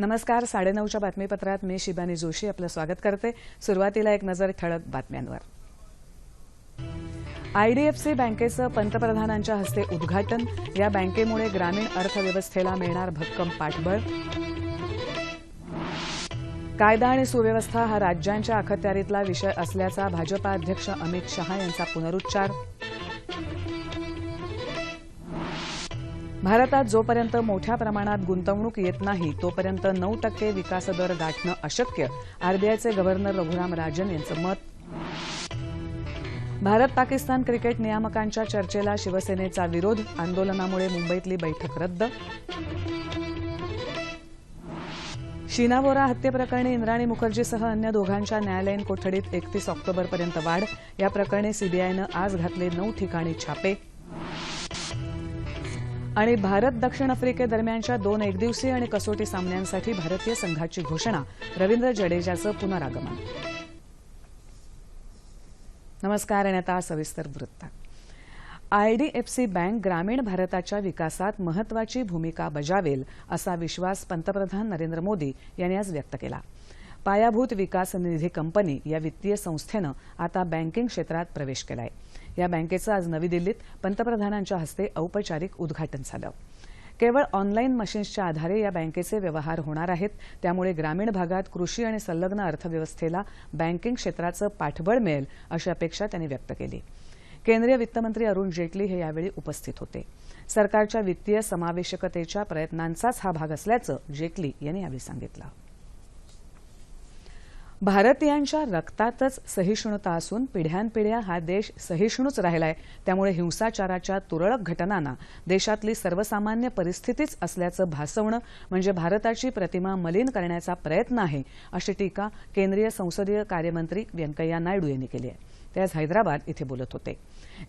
नमस्कार साडेनऊच्या बातमीपत्रात मी शिबानी जोशी आपलं स्वागत करते. सुरुवातीला एक नजर ठळक बातम्यांवर. आयडीएफसी बँकेचं पंतप्रधानांच्या हस्ते उद्घाटन. या बँकेमुळे ग्रामीण अर्थव्यवस्थेला मिळणार भक्कम पाठबळ. कायदा आणि सुव्यवस्था हा राज्यांच्या अखत्यारीतला विषय असल्याचा भाजपा अध्यक्ष अमित शहा यांचा पुनरुच्चार. भारतात जोपर्यंत मोठ्या प्रमाणात गुंतवणूक येत नाही तोपर्यंत नऊ टक्के विकासदर गाठणं अशक्य आरबीआयचे गव्हर्नर रघुराम राजन यांचं मत. भारत पाकिस्तान क्रिकेट नियामकांच्या चर्चेला शिवसेनेचा विरोध आंदोलनामुळे मुंबईतली बैठक रद्द. शीना हत्येप्रकरणी इंद्राणी मुखर्जीसह अन्य दोघांच्या न्यायालयीन कोठडीत एकतीस ऑक्टोबरपर्यंत वाढ या प्रकरणी सीबीआयनं आज घातले नऊ ठिकाणी छापे. आणि भारत दक्षिण आफ्रिकेदरम्यानच्या दोन एकदिवसीय आणि कसोटी सामन्यांसाठी भारतीय संघाची घोषणा रवींद्र जडेजाचं पुनरागमन. नमस्कार आणि आता सविस्तर वृत्त. आयडीएफसी बँक ग्रामीण भारताच्या विकासात महत्वाची भूमिका बजावेल असा विश्वास पंतप्रधान नरेंद्र मोदी यांनी आज व्यक्त केला. पायाभूत विकास निधी कंपनी या वित्तीय संस्थेनं आता बँकिंग क्षेत्रात प्रवेश केला आहे या बँकेचं आज नवी दिल्लीत पंतप्रधानांच्या हस्ते औपचारिक उद्घाटन झालं. केवळ ऑनलाईन मशीन्सच्या आधारे या बँकेचे व्यवहार होणार आहेत. त्यामुळे ग्रामीण भागात कृषी आणि संलग्न अर्थव्यवस्थेला बँकिंग क्षेत्राचं पाठबळ मिळेल अशी अपेक्षा त्यांनी व्यक्त केली. केंद्रीय वित्तमंत्री अरुण जेटली हे यावेळी उपस्थित होते. सरकारच्या वित्तीय समावेशकतेच्या प्रयत्नांचाच हा भाग असल्याचं जेटली यांनी यावेळी सांगितलं. भारतीयांच्या रक्तातच सहिष्णुता असून पिढ्यानपिढ्या हा देश सहिष्णूच राहिलाय. त्यामुळे हिंसाचाराच्या तुरळक घटनांना देशातली सर्वसामान्य परिस्थितीच असल्याचं भासवणं म्हणजे भारताची प्रतिमा मलिन करण्याचा प्रयत्न आहे अशी टीका केंद्रीय संसदीय कार्यमंत्री व्यंकय्या नायडू यांनी केली आहे. ते आज हैदराबाद इथे बोलत होते.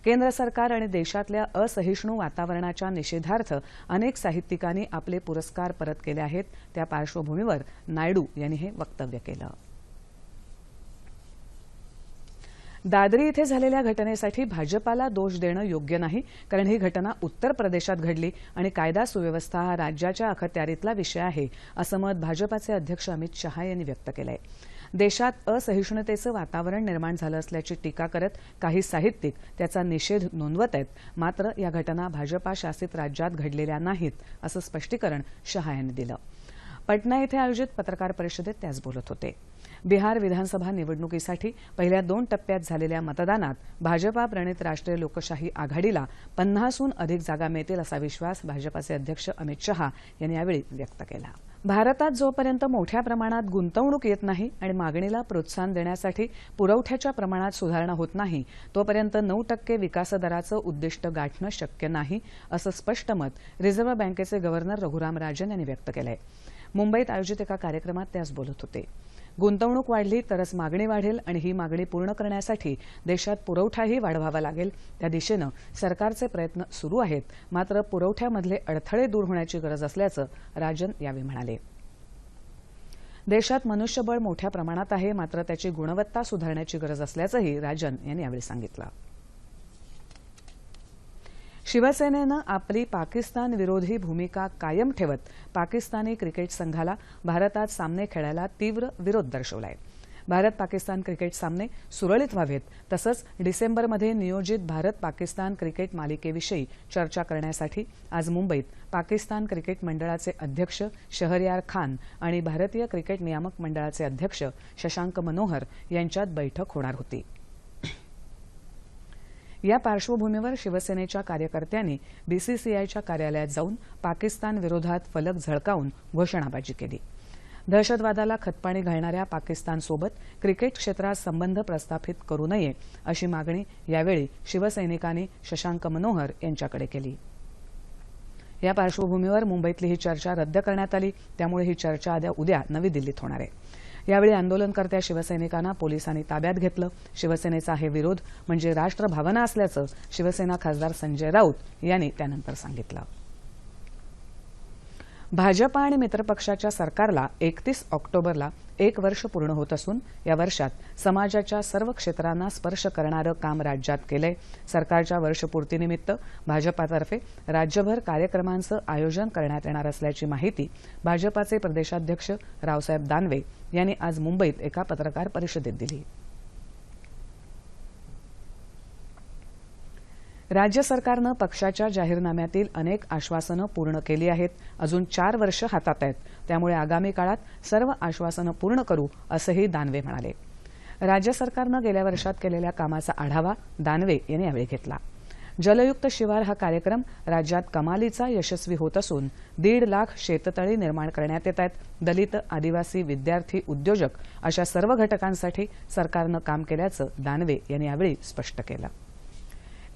केंद्र सरकार आणि देशातल्या असहिष्णू वातावरणाच्या निषेधार्थ अनेक साहित्यिकांनी आपले पुरस्कार परत केले आहेत. त्या पार्श्वभूमीवर नायडू यांनी हे वक्तव्य केलं. दादरी इथे झालेल्या घटनेसाठी भाजपाला दोष देणं योग्य नाही कारण ही घटना उत्तर प्रदेशात घडली आणि कायदा सुव्यवस्था हा राज्याच्या अखत्यारीतला विषय आहे असं मत भाजपाचे अध्यक्ष अमित शहा यांनी व्यक्त केलंय. देशात असहिष्णुतेचं वातावरण निर्माण झालं असल्याची टीका करत काही साहित्यिक त्याचा निषेध नोंदवत आहेत मात्र या घटना भाजपा शासित राज्यात घडलेल्या नाहीत असं स्पष्टीकरण शहा यांनी दिलं. पटना इथे आयोजित पत्रकार परिषदेत ते आज बोलत होते. बिहार विधानसभा निवडणुकीसाठी पहिल्या दोन टप्प्यात झालेल्या मतदानात भाजपा प्रणित राष्ट्रीय लोकशाही आघाडीला पन्नासहून अधिक जागा मिळतील असा विश्वास भाजपाचे अध्यक्ष अमित शहा यांनी यावेळी व्यक्त केला. भारतात जोपर्यंत मोठ्या प्रमाणात गुंतवणूक येत नाही आणि मागणीला प्रोत्साहन देण्यासाठी पुरवठ्याच्या प्रमाणात सुधारणा होत नाही तोपर्यंत नऊ टक्के विकासदराचं उद्दिष्ट गाठणं शक्य नाही असं स्पष्ट मत रिझर्व्ह बँकेचे गव्हर्नर रघुराम राजन यांनी व्यक्त केलंय. मुंबईत आयोजित एका कार्यक्रमात ते आज बोलत होते. गुंतवणूक वाढली तरच मागणी वाढेल आणि ही मागणी पूर्ण करण्यासाठी देशात पुरवठाही वाढवावा लागेल. त्या दिशेनं सरकारचे प्रयत्न सुरू आहेत. मात्र पुरवठ्यामधले अडथळे दूर होण्याची गरज असल्याचं राजन यावेळी म्हणाले. देशात मनुष्यबळ मोठ्या प्रमाणात आहे. मात्र त्याची गुणवत्ता सुधारण्याची गरज असल्याचंही राजन यांनी यावेळी सांगितलं. शिवसेनेनं आपली पाकिस्तान विरोधी भूमिका कायम ठेवत पाकिस्तानी क्रिकेट संघाला भारतात सामने खेळायला तीव्र विरोध दर्शवलाय. भारत पाकिस्तान क्रिकेट सामने सुरळीत व्हावेत तसंच डिसेंबरमध्ये नियोजित भारत पाकिस्तान क्रिकेट मालिकेविषयी चर्चा करण्यासाठी आज मुंबईत पाकिस्तान क्रिकेट मंडळाचे अध्यक्ष शहरयार खान आणि भारतीय क्रिकेट नियामक मंडळाचे अध्यक्ष शशांक मनोहर यांच्यात बैठक होणार होती. या पार्श्वभूमीवर शिवसेनेच्या कार्यकर्त्यांनी बीसीसीआयच्या कार्यालयात जाऊन पाकिस्तान विरोधात फलक झळकावून घोषणाबाजी केली. दहशतवादाला खतपाणी घालणाऱ्या पाकिस्तानसोबत क्रिकेट क्षेत्रात संबंध प्रस्थापित करू नये अशी मागणी यावेळी शिवसैनिकांनी शशांक मनोहर यांच्याकडे केली. या पार्श्वभूमीवर मुंबईतली ही चर्चा रद्द करण्यात आली त्यामुळे ही चर्चा उद्या नवी दिल्लीत होणार आहे. यावेळी आंदोलनकर्त्या शिवसैनिकांना पोलिसांनी ताब्यात घेतलं. शिवसेनेचा हे विरोध म्हणजे राष्ट्रभावना असल्याचं शिवसेना खासदार संजय राऊत यांनी त्यानंतर सांगितलं. भाजपा आणि मित्रपक्षाच्या सरकारला एकतीस ऑक्टोबरला एक वर्ष पूर्ण होत असून या वर्षात समाजाच्या सर्व क्षेत्रांना स्पर्श करणारं काम राज्यात केलंय. सरकारच्या वर्षपूर्तीनिमित्त भाजपातर्फे राज्यभर कार्यक्रमांचं आयोजन करण्यात येणार असल्याची माहिती भाजपाचे प्रदेशाध्यक्ष रावसाहेब दानवे यांनी आज मुंबईत एका पत्रकार परिषदेत दिली. राज्य सरकारनं पक्षाच्या जाहीरनाम्यातील अनेक आश्वासनं पूर्ण केली आहेत. अजून चार वर्ष हातात आहेत. त्यामुळे आगामी काळात सर्व आश्वासनं पूर्ण करू असंही दानवे म्हणाले. राज्य सरकारनं गेल्या वर्षात केलेल्या कामाचा आढावा दानवे यांनी यावेळी घेतला. जलयुक्त शिवार हा कार्यक्रम राज्यात कमालीचा यशस्वी होत असून दीड लाख शेततळी निर्माण करण्यात येत आहेत. दलित आदिवासी विद्यार्थी उद्योजक अशा सर्व घटकांसाठी सरकारनं काम केल्याचं दानवे यांनी यावेळी स्पष्ट केलं.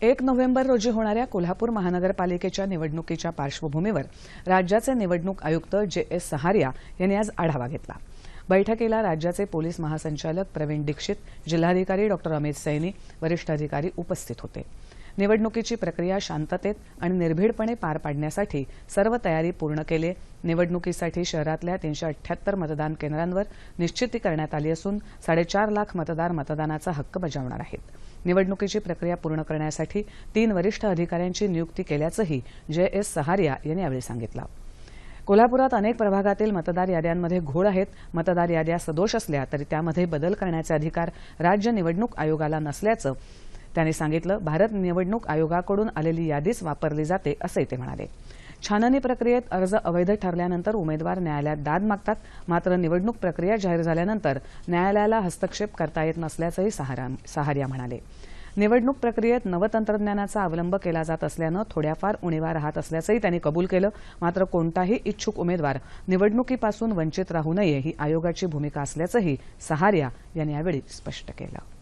एक नोव्हेंबर रोजी होणाऱ्या कोल्हापूर महानगरपालिकेच्या निवडणुकीच्या पार्श्वभूमीवर राज्याचे निवडणूक आयुक्त जे एस सहारिया यांनी आज आढावा घेतला. बैठकीला राज्याचे पोलीस महासंचालक प्रवीण दीक्षित जिल्हाधिकारी डॉ. अमित सैनी वरिष्ठ अधिकारी उपस्थित होते. निवडणुकीची प्रक्रिया शांततेत आणि निर्भीडपणे पार पाडण्यासाठी सर्व तयारी पूर्ण केली. निवडणुकीसाठी शहरातल्या तीनशे अठ्याहत्तर मतदान केंद्रांवर निश्चिती करण्यात आली असून साडेचार लाख मतदार मतदानाचा हक्क बजावणार आहेत. निवडणुकीची प्रक्रिया पूर्ण करण्यासाठी तीन वरिष्ठ अधिकाऱ्यांची नियुक्ती केल्याचंही जे एस सहारिया यांनी यावेळी सांगितलं. कोल्हापुरात अनेक प्रभागातील मतदार याद्यांमध्ये घोळ आहेत. मतदार याद्या सदोष असल्या तरी त्यामध्ये बदल करण्याचे अधिकार राज्य निवडणूक आयोगाला नसल्याचं त्यांनी सांगितलं. भारत निवडणूक आयोगाकडून आलेली यादीच वापरली जाते असंही ते म्हणाले. छाननी प्रक्रियेत अर्ज अवैध ठरल्यानंतर उमेदवार न्यायालयात दाद मागतात. मात्र निवडणूक प्रक्रिया जाहीर झाल्यानंतर न्यायालयाला हस्तक्षेप करता येत नसल्याचंही सहारिया म्हणाले. निवडणूक प्रक्रियेत नवतंत्रज्ञानाचा अवलंब केला जात असल्यानं थोड्याफार उणीवा राहत असल्याचंही त्यांनी कबूल केलं. मात्र कोणताही इच्छुक उमेदवार निवडणुकीपासून वंचित राहू नये ही आयोगाची भूमिका असल्याचंही सहारिया यांनी यावेळी स्पष्ट केलं.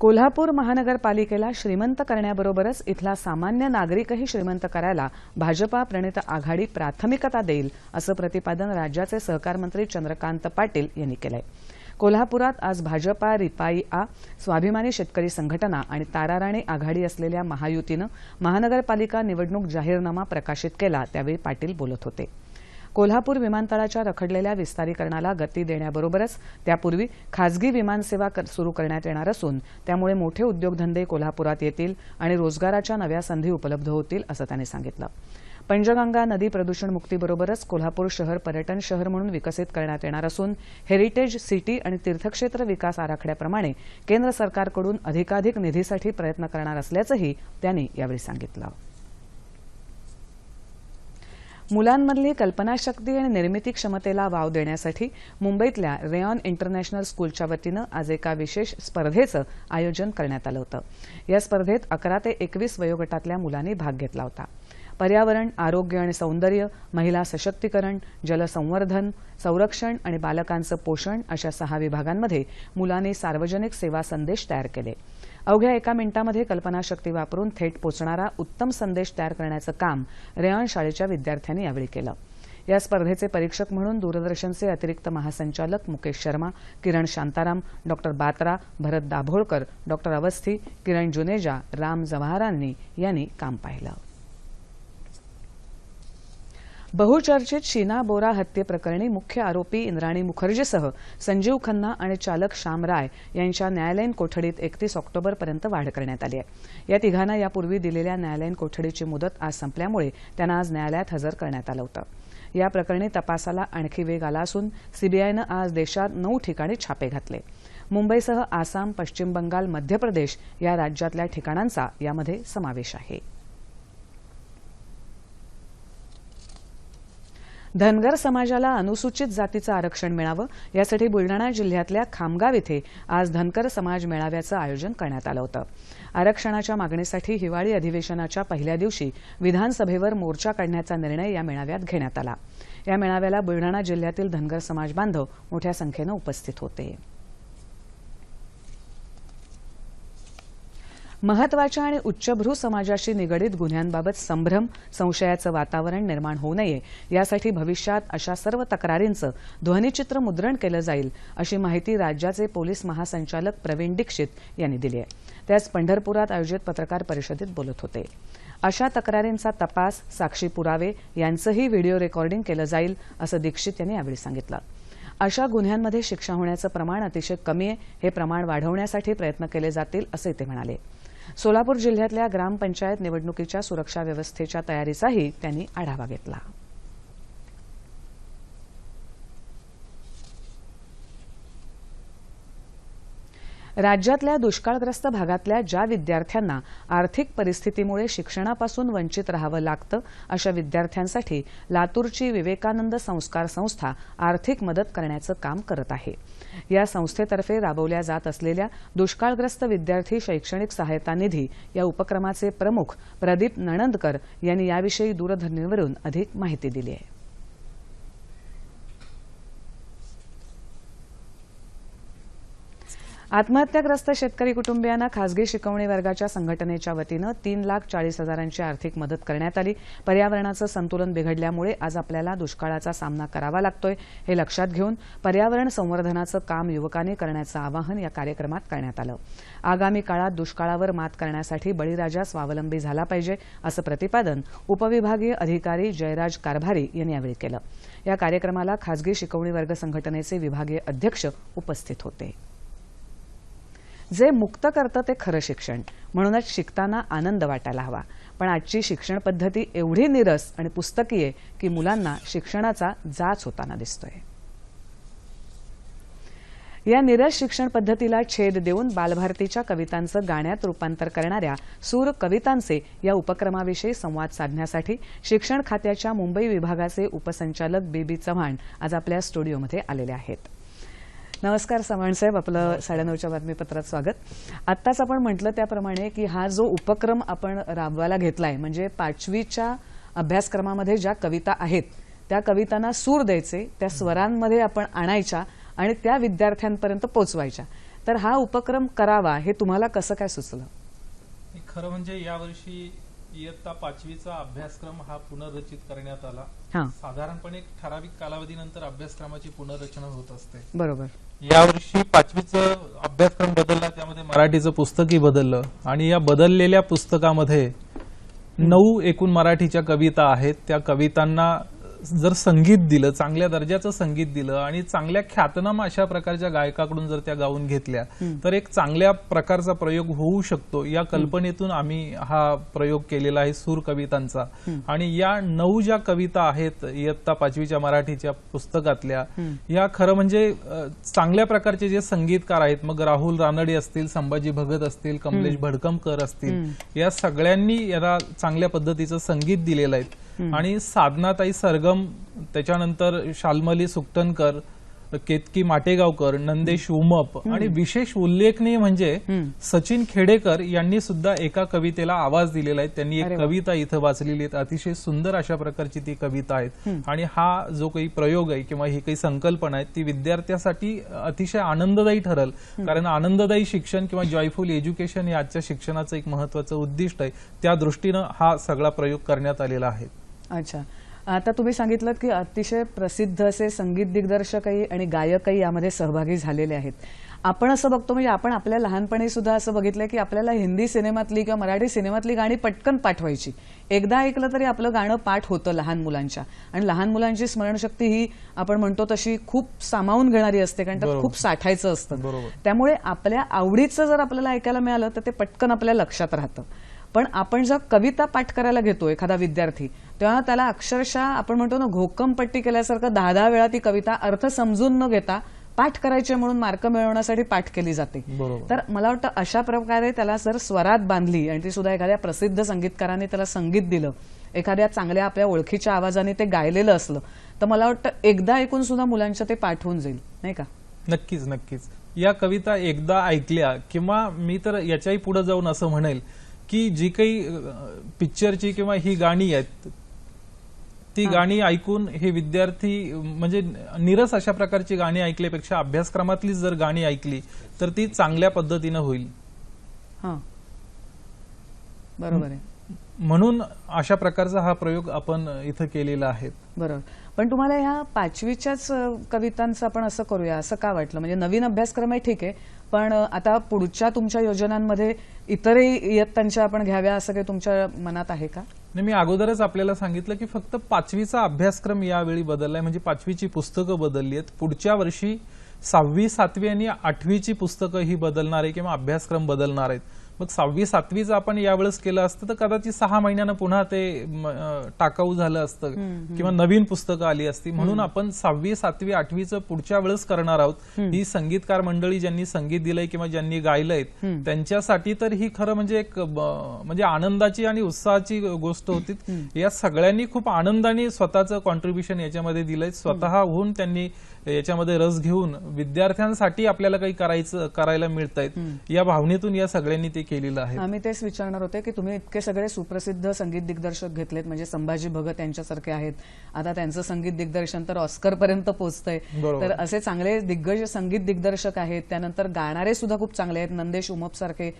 कोल्हापूर महानगरपालिकेला श्रीमंत करण्याबरोबरच इथला सामान्य नागरिकही श्रीमंत करायला भाजपा प्रणित आघाडी प्राथमिकता देईल असं प्रतिपादन राज्याचे सहकार मंत्री चंद्रकांत पाटील यांनी केलंय. कोल्हापुरात आज भाजपा रिपाई आ स्वाभिमानी शेतकरी संघटना आणि ताराराणी आघाडी असलेल्या महायुतीनं महानगरपालिका निवडणूक जाहीरनामा प्रकाशित केला त्यावेळी पाटील बोलत होते. कोल्हापूर विमानतळाच्या रखडलेल्या विस्तारीकरणाला गती देण्याबरोबरच त्यापूर्वी खासगी विमानसेवा सुरू करण्यात येणार असून त्यामुळे मोठे उद्योगधंदे कोल्हापुरात येतील आणि रोजगाराच्या नव्या संधी उपलब्ध होतील असं त्यांनी सांगितलं. पंचगंगा नदी प्रदूषण मुक्तीबरोबरच कोल्हापूर शहर पर्यटन शहर म्हणून विकसित करण्यात येणार असून हेरिटेज सिटी आणि तीर्थक्षेत्र विकास आराखड्याप्रमाणे केंद्र सरकारकडून अधिकाधिक निधीसाठी प्रयत्न करणार असल्याचंही त्यांनी यावेळी सांगितलं. मुलांमधली कल्पनाशक्ती आणि निर्मिती क्षमतेला वाव देण्यासाठी मुंबईतल्या रेऑन इंटरनॅशनल स्कूलच्या वतीनं आज एका विशेष स्पर्धेचं आयोजन करण्यात आलं होतं. या स्पर्धेत अकरा ते एकवीस वयोगटातल्या मुलांनी भाग घेतला होता. पर्यावरण आरोग्य आणि सौंदर्य महिला सशक्तीकरण जलसंवर्धन संरक्षण आणि बालकांचं पोषण अशा सहा विभागांमध्ये मुलांनी सार्वजनिक सेवा संदेश तयार केले. अवघ्या एका मिनिटामध्ये कल्पनाशक्ती वापरून थेट पोचणारा उत्तम संदेश तयार करण्याचं काम रेऑन शाळेच्या विद्यार्थ्यांनी यावेळी केलं. या स्पर्धेचे परीक्षक म्हणून दूरदर्शनचे अतिरिक्त महासंचालक मुकेश शर्मा किरण शांताराम डॉक्टर बात्रा भरत दाभोळकर डॉक्टर अवस्थी किरण जुनेजा राम जवाहरांनी यांनी काम पाहिलं. बहुचर्चित शीना बोरा हत्येप्रकरणी मुख्य आरोपी इंद्राणी मुखर्जीसह संजीव खन्ना आणि चालक श्याम राय यांच्या न्यायालयीन कोठडीत एकतीस ऑक्टोबरपर्यंत वाढ करण्यात आली आहे. या तिघांना यापूर्वी दिलेल्या न्यायालयीन कोठडीची मुदत आज संपल्यामुळे त्यांना आज न्यायालयात हजर करण्यात आलं होतं. या प्रकरणी तपासाला आणखी वेग आला असून सीबीआयनं आज देशात नऊ ठिकाणी छापे घातले. मुंबईसह आसाम पश्चिम बंगाल मध्य प्रदेश या राज्यातल्या ठिकाणांचा यामध्ये समावेश आहे. धनगर समाजाला अनुसूचित जातीचं आरक्षण मिळावं यासाठी बुलडाणा जिल्ह्यातल्या खामगाव इथे आज धनगर समाज मेळाव्याचं आयोजन करण्यात आलं होतं. आरक्षणाच्या मागणीसाठी हिवाळी अधिवेशनाच्या पहिल्या दिवशी विधानसभेवर मोर्चा काढण्याचा निर्णय या मेळाव्यात घेण्यात आला. या मेळाव्याला बुलडाणा जिल्ह्यातील धनगर समाज बांधव मोठ्या संख्येनं उपस्थित होते. महत्त्वाच्या आणि उच्चभ्रू समाजाशी निगडीत गुन्ह्यांबाबत संभ्रम संशयाचं वातावरण निर्माण होऊ नये. यासाठी भविष्यात अशा सर्व तक्रारींचं ध्वनिचित्र मुद्रण केलं जाईल अशी माहिती राज्याचे पोलीस महासंचालक प्रवीण दीक्षित यांनी दिली आहे. ते आज पंढरपुरात आयोजित पत्रकार परिषदेत बोलत होते. अशा तक्रारींचा तपास साक्षी पुरावे यांचंही व्हिडिओ रेकॉर्डिंग केलं जाईल असं दीक्षित यांनी यावेळी सांगितलं. अशा गुन्ह्यांमध्ये शिक्षा होण्याचं प्रमाण अतिशय कमी आहे. हे प्रमाण वाढवण्यासाठी प्रयत्न केले जातील असे ते म्हणाले. सोलापूर जिल्ह्यातल्या ग्रामपंचायत निवडणुकीच्या सुरक्षा व्यवस्थेच्या तयारीचाही त्यांनी आढावा घेतला. राज्यातल्या दुष्काळग्रस्त भागातल्या ज्या विद्यार्थ्यांना आर्थिक परिस्थितीमुळे शिक्षणापासून वंचित राहावं लागतं अशा विद्यार्थ्यांसाठी लातूरची विवेकानंद संस्कार संस्था आर्थिक मदत करण्याचं काम करत आहे. या संस्थेतर्फे राबवल्या जात असलेल्या दुष्काळग्रस्त विद्यार्थी शैक्षणिक सहायता निधी या उपक्रमाचे प्रमुख प्रदीप नणंदकर यांनी याविषयी दूरध्वनीवरून अधिक माहिती दिली आहे. आत्महत्याग्रस्त शेतकरी कुटुंबियांना खासगी शिकवणी वर्गाच्या संघटनेच्या वतीनं तीन लाख चाळीस हजारांची आर्थिक मदत करण्यात आली. पर्यावरणाचं संतुलन बिघडल्यामुळे आज आपल्याला दुष्काळाचा सामना करावा लागतोय हे लक्षात घेऊन पर्यावरण संवर्धनाचं काम युवकांनी करण्याचं आवाहन या कार्यक्रमात करण्यात आलं. आगामी काळात दुष्काळावर मात करण्यासाठी बळीराजा स्वावलंबी झाला पाहिजे असं प्रतिपादन उपविभागीय अधिकारी जयराज कारभारी यांनी यावेळी केलं. या कार्यक्रमाला खासगी शिकवणी वर्ग संघटनेचे विभागीय अध्यक्ष उपस्थित होते. जे मुक्त करतं ते खरं शिक्षण. म्हणूनच शिकताना आनंद वाटायला हवा. पण आजची शिक्षण पद्धती एवढी निरस आणि पुस्तकी आहे की मुलांना शिक्षणाचा जाच होताना दिसतोय. या निरस शिक्षण पद्धतीला छेद देऊन बालभारतीच्या कवितांचं गाण्यात रूपांतर करणाऱ्या सूर कवितांचे या उपक्रमाविषयी संवाद साधण्यासाठी शिक्षण खात्याच्या मुंबई विभागाचे उपसंचालक बीबी चव्हाण आज आपल्या स्टुडिओमध्ये आलेले आहेत. नमस्कार चव्हाण साहेब आपलं साडेनऊच्या बातमीपत्रात स्वागत. आत्ताच आपण म्हटलं त्याप्रमाणे की हा जो उपक्रम आपण राबवायला घेतलाय म्हणजे पाचवीच्या अभ्यासक्रमामध्ये ज्या कविता आहेत त्या कवितांना सूर द्यायचे त्या स्वरांमध्ये आपण आणायच्या आणि त्या विद्यार्थ्यांपर्यंत पोचवायच्या. तर हा उपक्रम करावा हे तुम्हाला कसं काय सुचलं? हे खरं म्हणजे यावर्षी इयत्ता पाचवीचा अभ्यासक्रम हा पुनर्रचित करण्यात आला. साधारणपणे एक ठराविक कालावधीनंतर अभ्यासक्रमाची पुनर्रचना होत असते. बरोबर. यावर्षी पाचवीचं अभ्यासक्रम बदलला त्यामध्ये मराठीचं पुस्तकही बदललं आणि या बदललेल्या पुस्तकामध्ये नऊ एकूण मराठीच्या कविता आहेत. त्या कवितांना जर संगीत दिलं चांगल्या दर्जाचं संगीत दिलं आणि चांगल्या ख्यातनाम अशा प्रकारच्या गायकाकडून जर त्या गाऊन घेतल्या तर एक चांगल्या प्रकारचा प्रयोग होऊ शकतो. या कल्पनेतून आम्ही हा प्रयोग केलेला आहे सूर कवितांचा. आणि या नऊ ज्या कविता आहेत इयत्ता पाचवीच्या मराठीच्या पुस्तकातल्या या खरं म्हणजे चांगल्या प्रकारचे जे संगीतकार आहेत मग राहुल रानडे असतील संभाजी भगत असतील कमलेश भडकमकर असतील या सगळ्यांनी याला चांगल्या पद्धतीचं संगीत दिलेलं आहे. आणि साधनाताई सरगम त्याच्यानंतर शाल्मली सुकटनकर केतकी माटेगावकर नंदेश उमप आणि विशेष उल्लेखनीय म्हणजे सचिन खेडेकर यांनी सुद्धा एका कवितेला आवाज दिलेला आहे. त्यांनी एक. कविता इथं वाचलेली आहे अतिशय सुंदर अशा प्रकारची ती कविता आहेत. आणि हा जो काही प्रयोग आहे किंवा ही काही संकल्पना आहे ती विद्यार्थ्यासाठी अतिशय आनंददायी ठरल. कारण आनंददायी शिक्षण किंवा जॉयफुल एज्युकेशन हे आजच्या शिक्षणाचं एक महत्वाचं उद्दिष्ट आहे. त्या दृष्टीनं हा सगळा प्रयोग करण्यात आलेला आहे. अच्छा. आता तुम्ही सांगितलं की अतिशय प्रसिद्ध असे संगीत दिग्दर्शकही आणि गायकही यामध्ये सहभागी झालेले आहेत. आपण असं बघतो म्हणजे आपण आपल्या लहानपणी सुद्धा असं बघितलंय की आपल्याला हिंदी सिनेमातली किंवा मराठी सिनेमातली गाणी पटकन पाठवायची. एकदा ऐकलं तरी आपलं गाणं पाठ होतं लहान मुलांच्या. आणि लहान मुलांची स्मरणशक्ती ही आपण म्हणतो तशी खूप सामावून घेणारी असते कारण त्यात. खूप साठायचं असतं. त्यामुळे आपल्या आवडीचं जर आपल्याला ऐकायला मिळालं तर ते पटकन आपल्या लक्षात राहतं. पण आपण जेव्हा कविता पाठ करायला घेतो एखादा विद्यार्थी तेव्हा त्याला अक्षरशः आपण म्हणतो ना घोकमपट्टी केल्यासारखं दहा दहा वेळा ती कविता अर्थ समजून न घेता पाठ करायचे म्हणून मार्क मिळवण्यासाठी पाठ केली जाते. बरोबर. तर मला वाटतं अशा प्रकारे त्याला जर स्वरात बांधली आणि ती सुद्धा एखाद्या प्रसिद्ध संगीतकाराने त्याला संगीत दिलं. एखाद्या चांगल्या आपल्या ओळखीच्या आवाजाने ते गायलेलं असलं तर मला वाटतं एकदा ऐकून सुद्धा मुलांच्या ते पाठ होऊन जाईल. नाही का? नक्कीच नक्कीच. या कविता एकदा ऐकल्या किंवा मी तर याच्याही पुढे जाऊन असं म्हणेल की जी काही पिक्चरची किंवा ही गाणी आहेत ती गाणी ऐकून हे विद्यार्थी म्हणजे निरस अशा प्रकारची गाणी ऐकल्यापेक्षा अभ्यासक्रमातलीच जर गाणी ऐकली तर ती चांगल्या पद्धतीनं होईल. हां. बरोबर आहे. म्हणून अशा प्रकारचा हा प्रयोग आपण इथं केलेला आहे. बरोबर. पण तुम्हाला ह्या पाचवीच्याच कवितांचं आपण असं करूया. असं का वाटलं? म्हणजे नवीन अभ्यासक्रम आहे ठीक आहे पण आता पुढच्या तुमच्या योजनांमध्ये इतरही इयत्तांच्या आपण घ्याव्या असं काही तुमच्या मनात आहे का? नाही, मी अगोदरच आपल्याला सांगितलं की फक्त पाचवीचा अभ्यासक्रम यावेळी बदललाय. म्हणजे पाचवीची पुस्तकं बदलली आहेत. पुढच्या वर्षी सहावी सातवी आणि आठवीची पुस्तकं ही बदलणार आहे किंवा अभ्यासक्रम बदलणार आहेत. मग सहावी सातवीचं आपण यावेळेस केलं असतं तर कदाचित सहा महिन्यानं पुन्हा ते टाकाऊ झालं असतं. किंवा नवीन पुस्तकं आली असती. म्हणून आपण सहावी सातवी आठवीचं पुढच्या वेळेस करणार आहोत. ही संगीतकार मंडळी ज्यांनी संगीत दिलंय किंवा ज्यांनी गायलंय त्यांच्यासाठी तर ही खरं म्हणजे एक म्हणजे आनंदाची आणि उत्साहाची गोष्ट होती. या सगळ्यांनी खूप आनंदाने स्वतःचं कॉन्ट्रीब्युशन याच्यामध्ये दिलंय. स्वतःहून त्यांनी याच्यामध्ये रस घेऊन विद्यार्थ्यांसाठी आपल्याला काही करायचं करायला मिळत आहेत या भावनेतून या सगळ्यांनी ते केलेलं आहे. आम्ही तेच विचारणार होते की तुम्ही इतके सगळे सुप्रसिद्ध संगीत दिग्दर्शक घेतलेत म्हणजे संभाजी भगत यांच्यासारखे आहेत. आता त्यांचं संगीत दिग्दर्शन तर ऑस्कर पर्यंत पोहोचतंय. तर असे चांगले दिग्गज संगीत दिग्दर्शक आहेत. त्यानंतर गाणारे सुद्धा खूप चांगले आहेत. नंदेश उमप सारखे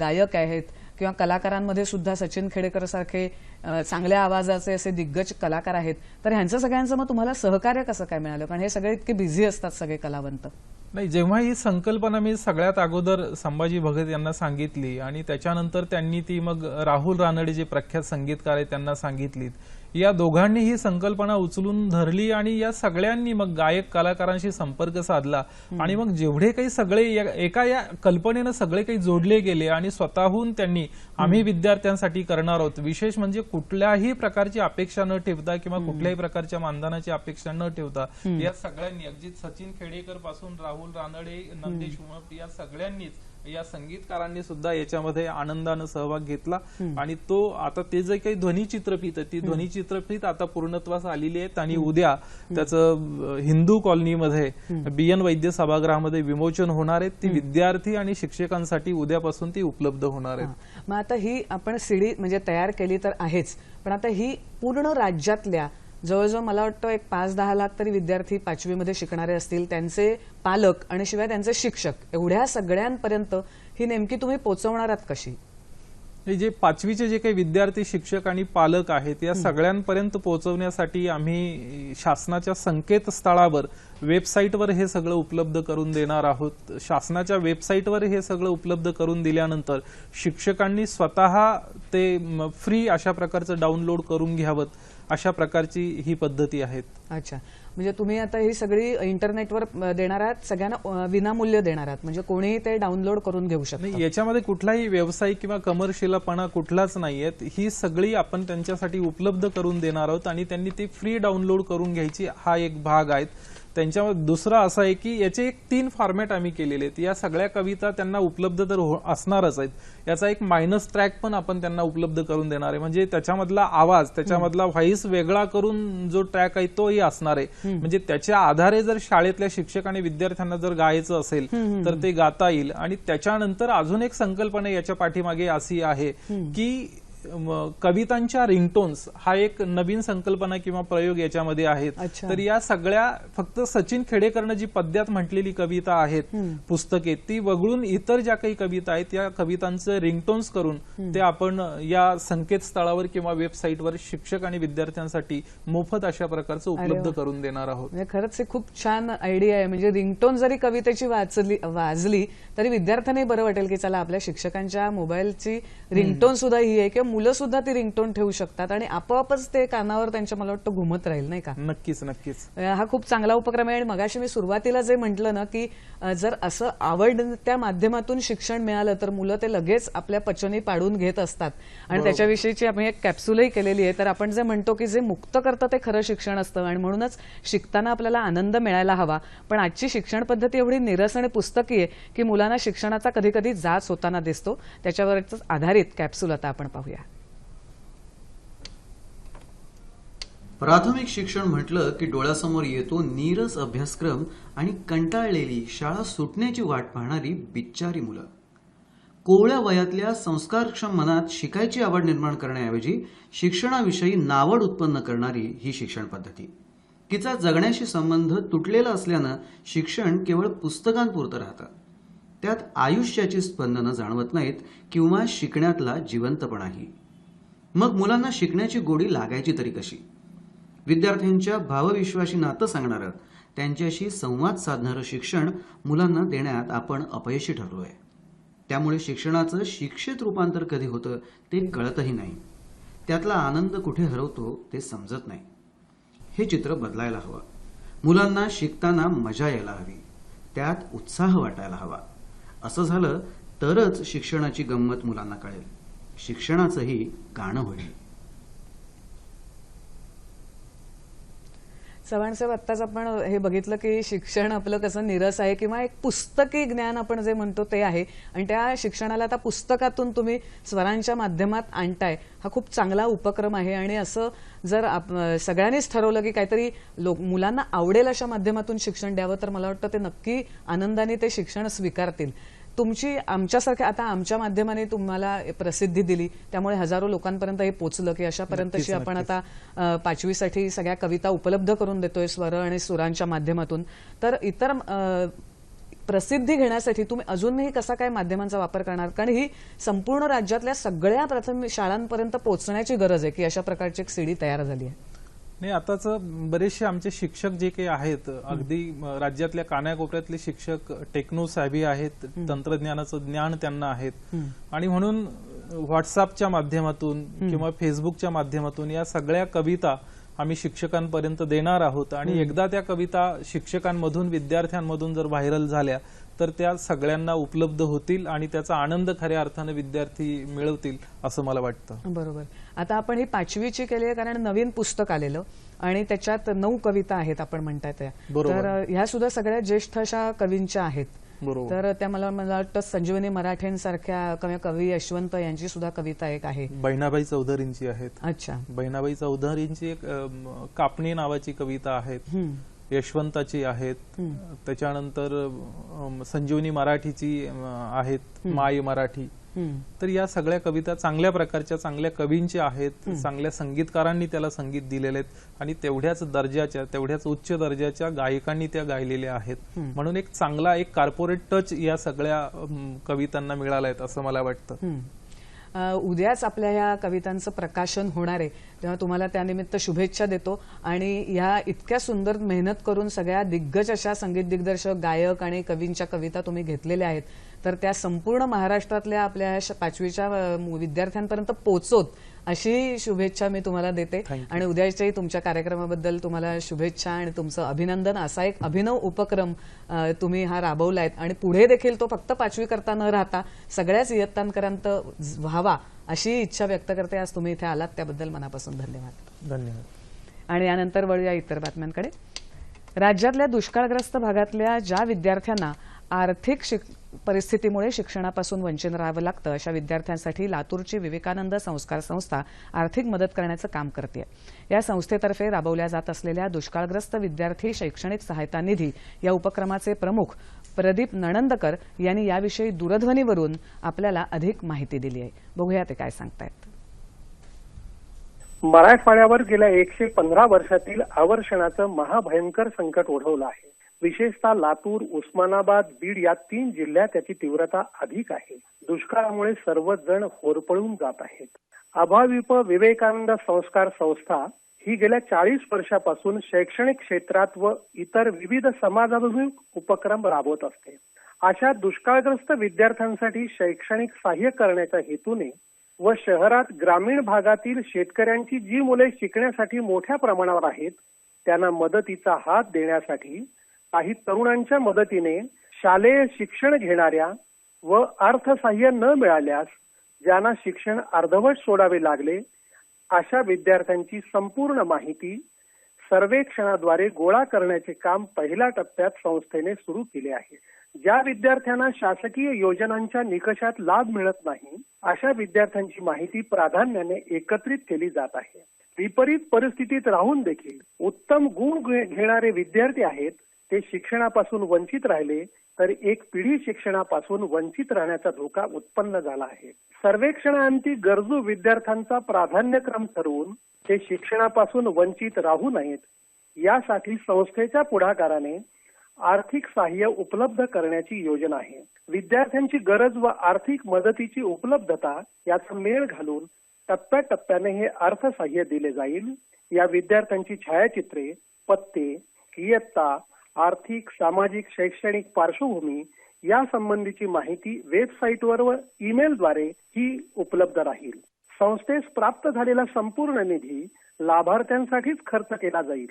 गायक आहेत. किंवा कलाकारांमध्ये सुद्धा सचिन खेडेकर सारखे चांगल्या आवाजाचे असे दिग्गज कलाकार आहेत. तर ह्यांचं सगळ्यांचं मग तुम्हाला सहकार्य कसं काय मिळालं? कारण हे सगळे इतके बिझी असतात सगळे कलावंत. नाही जेव्हा ही संकल्पना मी सगळ्यात अगोदर संभाजी भगत यांना सांगितली आणि त्याच्यानंतर त्यांनी ती मग राहुल रानडे जे प्रख्यात संगीतकार आहेत त्यांना सांगितलीत या दोघांनी ही संकल्पना उचलून धरली आणि या सगळ्यांनी मग गायक कलाकारांशी संपर्क साधला. आणि मग जेवढे काही सगळे एका या कल्पनेनं सगळे काही जोडले गेले आणि स्वतःहून त्यांनी आम्ही विद्यार्थ्यांसाठी करणार आहोत. विशेष म्हणजे कुठल्याही प्रकारची अपेक्षा न ठेवता किंवा कुठल्याही प्रकारच्या मानधनाची अपेक्षा न ठेवता या सगळ्यांनी अगदी सचिन खेडेकरपासून राहुल रानडे नंदेश उमप या सगळ्यांनीच या संगीतकारांनी सुद्धा याच्यामध्ये आनंदानं सहभाग घेतला. आणि तो आता ते जे काही ध्वनी चित्रफित आहे ती ध्वनी चित्रफित आता पूर्णत्वास आलेली आहेत आणि उद्या त्याचं हिंदू कॉलनीमध्ये बी एन वैद्य सभागृहामध्ये विमोचन होणार आहे. ती विद्यार्थी आणि शिक्षकांसाठी उद्यापासून ती उपलब्ध होणार आहेत. मग आता ही आपण सीडी म्हणजे तयार केली तर आहेच. पण आता ही पूर्ण राज्यातल्या जवळजवळ मला वाटतं एक पाच दहा लाख तरी विद्यार्थी पाचवीमध्ये शिकणारे असतील. त्यांचे पालक आणि शिवाय त्यांचे शिक्षक एवढ्या सगळ्यांपर्यंत ही नेमकी तुम्ही पोहोचवणार आहात कशी? हे जे पाचवीचे जे काही विद्यार्थी शिक्षक आणि पालक आहेत या सगळ्यांपर्यंत पोहोचवण्यासाठी आम्ही शासनाच्या संकेतस्थळावर वेबसाईटवर हे सगळं उपलब्ध करून देणार आहोत. शासनाच्या वेबसाईटवर हे सगळं उपलब्ध करून दिल्यानंतर शिक्षकांनी स्वतः ते फ्री अशा प्रकारचं डाउनलोड करून घ्यावं. अशा प्रकारची ही पद्धती आहेत. अच्छा. म्हणजे तुम्ही आता ही सगळी इंटरनेटवर देणार आहात सगळ्यांना विनामूल्य देणार आहात. म्हणजे कोणीही ते डाउनलोड करून घेऊ शकतं. नाही याच्यामध्ये कुठलाही व्यावसायिक किंवा कमर्शियलपणा कुठलाच नाहीये ही सगळी आपण त्यांच्यासाठी उपलब्ध करून देणार आहोत आणि त्यांनी ती फ्री डाउनलोड करून घ्यायची हा एक भाग आहे त्यांच्यामध्ये दुसरा असा आहे की याचे एक तीन फॉर्मॅट आम्ही केलेले आहेत. या सगळ्या कविता त्यांना उपलब्ध तर हो- असणारच आहेत. याचा एक मायनस ट्रॅक पण आपण त्यांना उपलब्ध करून देणार आहे. म्हणजे त्याच्यामधला आवाज त्याच्यामधला व्हॉइस वेगळा करून जो ट्रॅक आहे तोही असणार आहे. म्हणजे त्याच्या आधारे जर शाळेतल्या शिक्षक आणि विद्यार्थ्यांना जर गायचं असेल तर ते गाता येईल. आणि त्याच्यानंतर अजून एक संकल्पना याच्या पाठीमागे अशी आहे की कवितांच्या रिंगटोन्स हा एक नवीन संकल्पना किंवा प्रयोग याच्यामध्ये आहेत. तर या सगळ्या फक्त सचिन खेडेकरनं जी पद्यात म्हटलेली कविता आहेत पुस्तके ती वगळून इतर ज्या काही कविता आहेत या कवितांचं रिंगटोन्स करून ते आपण या संकेतस्थळावर किंवा वेबसाईटवर शिक्षक आणि विद्यार्थ्यांसाठी मोफत अशा प्रकारचं उपलब्ध. करून देणार आहोत. म्हणजे खरंच हे खूप छान आयडिया आहे. म्हणजे रिंगटोन जरी कवितेची वाचली वाजली तरी विद्यार्थ्यांनाही बरं वाटेल की चला आपल्या शिक्षकांच्या मोबाईलची रिंगटोन सुद्धा ही आहे किंवा मुलं सुद्धा ती रिंगटोन ठेवू शकतात आणि आपोआपच ते कानावर त्यांच्या मला वाटतं घुमत राहील नाही का? नक्कीच नक्कीच. हा खूप चांगला उपक्रम आहे आणि मगाशी मी सुरुवातीला जे म्हटलं ना की जर असं आवड त्या माध्यमातून शिक्षण मिळालं तर मुलं ते लगेच आपल्या पचनी पाडून घेत असतात. आणि त्याच्याविषयीची आम्ही एक कॅप्सूलही केलेली आहे. तर आपण जे म्हणतो की जे मुक्त करतं ते खरं शिक्षण असतं आणि म्हणूनच शिकताना आपल्याला आनंद मिळायला हवा. पण आजची शिक्षण पद्धती एवढी निरस आणि पुस्तकी आहे की मुलांना शिक्षणाचा कधी कधी जाच होताना दिसतो. त्याच्यावरच आधारित कॅप्सूल आता आपण पाहूया. प्राथमिक शिक्षण म्हटलं की डोळ्यासमोर येतो नीरस अभ्यासक्रम आणि कंटाळलेली शाळा सुटण्याची वाट पाहणारी बिच्चारी मुलं. कोवळ्या वयातल्या संस्कारक्षम मनात शिकायची आवड निर्माण करण्याऐवजी शिक्षणाविषयी नावड उत्पन्न करणारी ही शिक्षण पद्धती. तिचा जगण्याशी संबंध तुटलेला असल्यानं शिक्षण केवळ पुस्तकांपुरतं राहतं. त्यात आयुष्याची स्पंदनं जाणवत नाहीत किंवा शिकण्यातला जिवंतपणाही. मग मुलांना शिकण्याची गोडी लागायची तरी कशी? विद्यार्थ्यांच्या भावविश्वाशी नातं सांगणारं त्यांच्याशी संवाद साधणारं शिक्षण मुलांना देण्यात आपण अपयशी ठरलोय. त्यामुळे शिक्षणाचं शिक्षित रूपांतर कधी होतं ते कळतही नाही. त्यातला आनंद कुठे हरवतो ते समजत नाही. हे चित्र बदलायला हवं. मुलांना शिकताना मजा यायला हवी. त्यात उत्साह वाटायला हवा. असं झालं तरच शिक्षणाची गंमत मुलांना कळेल. शिक्षणाचंही गाणं होईल. साहेब आत्ताच आपण हे बघितलं की शिक्षण आपलं कसं निरस आहे किंवा एक पुस्तकी ज्ञान आपण जे म्हणतो ते आहे. आणि त्या शिक्षणाला आता पुस्तकातून तुम्ही स्वरांच्या माध्यमात आणताय हा खूप चांगला उपक्रम आहे. आणि असं जर आप- सगळ्यांनीच ठरवलं की काहीतरी लोक मुलांना आवडेल अशा माध्यमातून शिक्षण द्यावं तर मला वाटतं ते नक्की आनंदाने ते शिक्षण स्वीकारतील. तुमची आमच्यासारख्या आता आमच्या माध्यमाने तुम्हाला प्रसिद्धी दिली त्यामुळे हजारो लोकांपर्यंत हे पोचलं की अशापर्यंतची आपण आता पाचवीसाठी सगळ्या कविता उपलब्ध करून देतोय स्वर आणि सुरांच्या माध्यमातून. तर इतर प्रसिद्धी घेण्यासाठी तुम्ही अजूनही कसा काय माध्यमांचा वापर करणार? कारण ही संपूर्ण राज्यातल्या सगळ्या प्रथम शाळांपर्यंत पोहोचण्याची गरज आहे की अशा प्रकारची एक सीडी तयार झाली आहे. नाही आताच बरेचसे आमचे शिक्षक जे काही आहेत अगदी राज्यातल्या कानाकोपऱ्यातले शिक्षक टेक्नो सॅव्ही आहेत तंत्रज्ञानाचं ज्ञान त्यांना आहेत. आणि म्हणून व्हॉट्सअपच्या माध्यमातून किंवा फेसबुकच्या माध्यमातून या सगळ्या कविता आम्ही शिक्षकांपर्यंत देणार आहोत. आणि एकदा त्या कविता शिक्षकांमधून विद्यार्थ्यांमधून जर व्हायरल झाल्या तर त्या सगळ्यांना उपलब्ध होतील आणि त्याचा आनंद खऱ्या अर्थानं विद्यार्थी मिळवतील असं मला वाटतं. बरोबर. आता आपण ही पाचवीची केली आहे कारण नवीन पुस्तक आलेलं आणि त्याच्यात नऊ कविता आहेत आपण म्हणताय त्या. तर ह्या सुद्धा सगळ्या ज्येष्ठ अशा कवींच्या आहेत. तर त्या मला मला वाटतं संजीवनी मराठेंसारख्या कवी कवी यशवंत यांची सुद्धा कविता एक आहे. बहिणाबाई चौधरींची आहेत. अच्छा. बहिणाबाई चौधरींची एक कापणी नावाची कविता आहेत. यशवंताची आहेत. त्याच्यानंतर संजीवनी मराठीची आहेत. माय मराठी. तर या सगळ्या कविता चांगल्या प्रकारच्या चांगल्या कवींच्या आहेत. चांगल्या संगीतकारांनी त्याला संगीत दिलेले आहेत. आणि तेवढ्याच दर्जाच्या तेवढ्याच उच्च दर्जाच्या गायकांनी त्या गायलेल्या आहेत. म्हणून एक चांगला एक कार्पोरेट टच या सगळ्या कवितांना मिळाला आहेत असं मला वाटतं. उद्याच आपल्या ह्या कवितांचं प्रकाशन होणार आहे. तेव्हा तुम्हाला त्यानिमित्त शुभेच्छा देतो. आणि ह्या इतक्या सुंदर मेहनत करून सगळ्या दिग्गज अशा संगीत दिग्दर्शक गायक आणि कवींच्या कविता तुम्ही घेतलेल्या आहेत. तर त्या संपूर्ण महाराष्ट्रातल्या आपल्या पाचवीच्या विद्यार्थ्यांपर्यंत पोचोत अशी शुभेच्छा मी तुम्हाला देते. आणि उद्याच्याही तुमच्या कार्यक्रमाबद्दल तुम्हाला शुभेच्छा आणि तुमचं अभिनंदन. असा एक अभिनव उपक्रम तुम्ही हा राबवलायत. आणि पुढे देखील तो फक्त पाचवी करता न राहता सगळ्याच इयत्तांपर्यंत व्हावा अशी इच्छा व्यक्त करते. आज तुम्ही इथे आलात. त्याबद्दल मनापासून धन्यवाद. धन्यवाद. आणि यानंतर वळूया इतर बातम्यांकडे. राज्यातल्या दुष्काळग्रस्त भागातल्या ज्या विद्यार्थ्यांना आर्थिक शिक परिस्थितीमुळे शिक्षणापासून वंचित राहावं लागतं. अशा विद्यार्थ्यांसाठी लातूरची विवेकानंद संस्कार संस्था आर्थिक मदत करण्याचं काम करते या संस्थेतर्फे राबवल्या जात असलेल्या दुष्काळग्रस्त विद्यार्थी शैक्षणिक सहायता निधी या उपक्रमाचे प्रमुख प्रदीप नणंदकर यांनी याविषयी दूरध्वनीवरून आपल्याला अधिक माहिती दिली आहे. बघूया ते काय सांगतायत. मराठवाड्यावर गेल्या एकशे पंधरा वर्षातील आवर्षणाचं महाभयंकर संकट ओढवलं आहे. विशेषतः लातूर उस्मानाबाद बीड या तीन जिल्ह्यात त्याची तीव्रता अधिक आहे. दुष्काळामुळे सर्वच जण होरपळून जात आहेत. अभाविप विवेकानंद संस्कार संस्था ही गेल्या चाळीस वर्षापासून शैक्षणिक क्षेत्रात व इतर विविध समाजाभिमुख उपक्रम राबवत असते. अशा दुष्काळग्रस्त विद्यार्थ्यांसाठी शैक्षणिक सहाय्य करण्याच्या हेतूने व शहरात ग्रामीण भागातील शेतकऱ्यांची जी मुले शिकण्यासाठी मोठ्या प्रमाणावर आहेत त्यांना मदतीचा हात देण्यासाठी काही तरुणांच्या मदतीने शालेय शिक्षण घेणाऱ्या व अर्थसहाय्य न मिळाल्यास ज्यांना शिक्षण अर्धवट सोडावे लागले अशा विद्यार्थ्यांची संपूर्ण माहिती सर्वेक्षणाद्वारे गोळा करण्याचे काम पहिल्या टप्प्यात संस्थेने सुरू केले आहे. ज्या विद्यार्थ्यांना शासकीय योजनांच्या निकषात लाभ मिळत नाही अशा विद्यार्थ्यांची माहिती प्राधान्याने एकत्रित केली जात आहे. विपरीत परिस्थितीत राहून देखील उत्तम गुण घेणारे विद्यार्थी आहेत ते शिक्षणापासून वंचित राहिले तर एक पिढी शिक्षणापासून वंचित राहण्याचा धोका उत्पन्न झाला आहे. सर्वेक्षणाअंती गरजू विद्यार्थ्यांचा प्राधान्यक्रम ठरवून ते शिक्षणापासून वंचित राहू नयेत यासाठी संस्थेच्या पुढाकाराने आर्थिक सहाय्य उपलब्ध करण्याची योजना आहे. विद्यार्थ्यांची गरज व आर्थिक मदतीची उपलब्धता याचा मेळ घालून टप्प्याटप्प्याने हे अर्थसहाय्य दिले जाईल. या विद्यार्थ्यांची छायाचित्रे पत्ते इयत्ता आर्थिक सामाजिक शैक्षणिक पार्श्वभूमी या संबंधीची माहिती वेबसाईटवर व ईमेलद्वारे ही उपलब्ध राहील. संस्थेस प्राप्त झालेला संपूर्ण निधी लाभार्थ्यांसाठीच खर्च केला जाईल.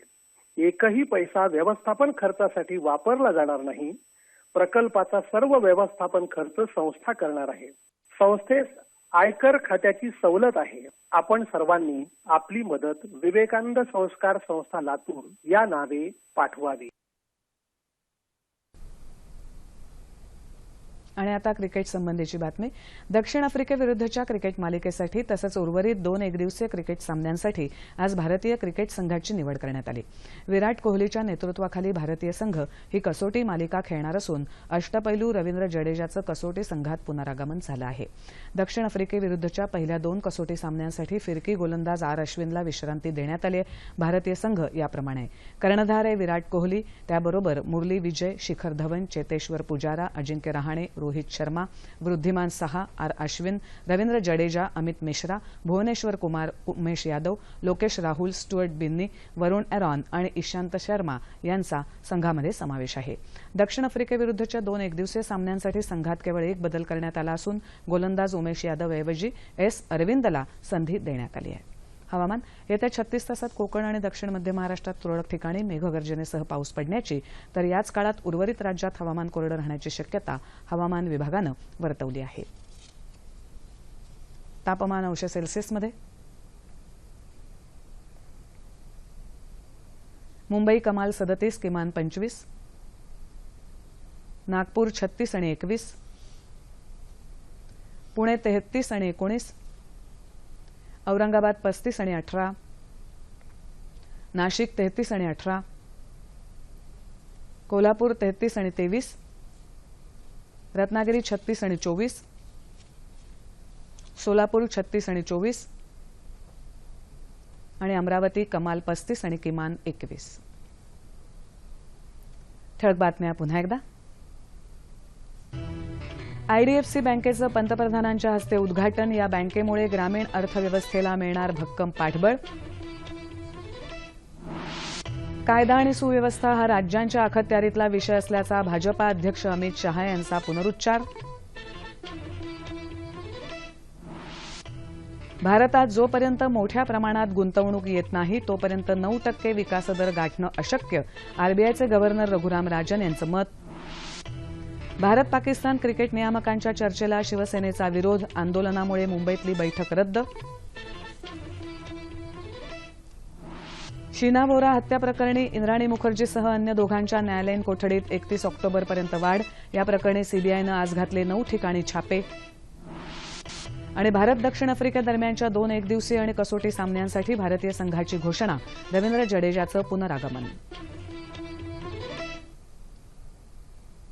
एकही पैसा व्यवस्थापन खर्चासाठी वापरला जाणार नाही. प्रकल्पाचा सर्व व्यवस्थापन खर्च संस्था करणार आहे. संस्थेस आयकर खात्याची सवलत आहे. आपण सर्वांनी आपली मदत विवेकानंद संस्कार संस्था लातूर या नावे पाठवावी. आणि आता क्रिकेट संबंधीची बातमी. दक्षिण आफ्रिकेविरुद्धच्या क्रिकेट मालिकेसाठी तसंच उर्वरित दोन एकदिवसीय क्रिकेट सामन्यांसाठी आज भारतीय क्रिकेट संघाची निवड करण्यात आली. विराट कोहलीच्या नेतृत्वाखाली भारतीय संघ ही कसोटी मालिका खेळणार असून अष्टपैलू रवींद्र जडेजाचं कसोटी संघात पुनरागमन झालं आहे. दक्षिण आफ्रिकेविरुद्धच्या पहिल्या दोन कसोटी सामन्यांसाठी फिरकी गोलंदाज आर अश्विनला विश्रांती देण्यात आली आहे. भारतीय संघ याप्रमाणे. कर्णधार आहे विराट कोहली. त्याबरोबर Murali Vijay Shikhar Dhawan Cheteshwar Pujara Ajinkya Rahane Rohit Sharma Wriddhiman Saha R Ashwin Ravindra Jadeja Amit Mishra Bhuvneshwar Kumar Umesh Yadav Lokesh Rahul Stuart Binny Varun Aaron आणि इशांत शर्मा यांचा संघामध्ये समावेश आहे. दक्षिण आफ्रिकेविरुद्धच्या दोन एकदिवसीय सामन्यांसाठी संघात केवळ एक बदल करण्यात आला असून गोलंदाज उमेश यादव ऐवजी एस अरविंदला संधी देण्यात आली आहे. हवामान. येत्या छत्तीस तासात कोकण आणि दक्षिण मध्य महाराष्ट्रात तुरळक ठिकाणी मेघगर्जनेसह पाऊस पडण्याची तर याच काळात उर्वरित राज्यात हवामान कोरडं राहण्याची शक्यता हवामान विभागानं वर्तवली आहे. तापमान अंश सेल्सिअसमध्ये मुंबई कमाल सदतीस किमान पंचवीस. नागपूर छत्तीस आणि एकवीस. पुणे तेहतीस आणि एकोणीस. औरंगाबाद पस्तीस आणि अठरा. नाशिक तेहतीस आणि अठरा. कोल्हापूर तेहतीस आणि तेवीस. रत्नागिरी छत्तीस आणि चोवीस. सोलापूर छत्तीस आणि चोवीस. आणि अमरावती कमाल पस्तीस आणि किमान एकवीस. ठळक बातम्या पुन्हा एकदा. आयडीएफसी बँकेचं पंतप्रधानांच्या हस्ते उद्घाटन. या बँकेमुळे ग्रामीण अर्थव्यवस्थेला मिळणार भक्कम पाठबळ. कायदा आणि सुव्यवस्था हा राज्यांच्या अखत्यारीतला विषय असल्याचा भाजपा अध्यक्ष अमित शहा यांचा पुनरुच्चार. भारतात जोपर्यंत मोठ्या प्रमाणात गुंतवणूक येत नाही तोपर्यंत नऊ टक्के विकासदर गाठणं अशक्य आरबीआयचे गव्हर्नर रघुराम राजन यांचं मत. भारत पाकिस्तान क्रिकेट नियामकांच्या चर्चेला शिवसेनेचा विरोध आंदोलनामुळे मुंबईतली बैठक रद्द. शीना बोरा हत्या प्रकरणी इंद्राणी मुखर्जीसह अन्य दोघांच्या न्यायालयीन कोठडीत एकतीस ऑक्टोबरपर्यंत वाढ. या प्रकरणी सीबीआयनं आज घातले नऊ ठिकाणी छापे. आणि भारत दक्षिण आफ्रिकेदरम्यानच्या दोन एकदिवसीय आणि कसोटी सामन्यांसाठी भारतीय संघाची घोषणा. रवींद्र जडेजाचं पुनरागमन.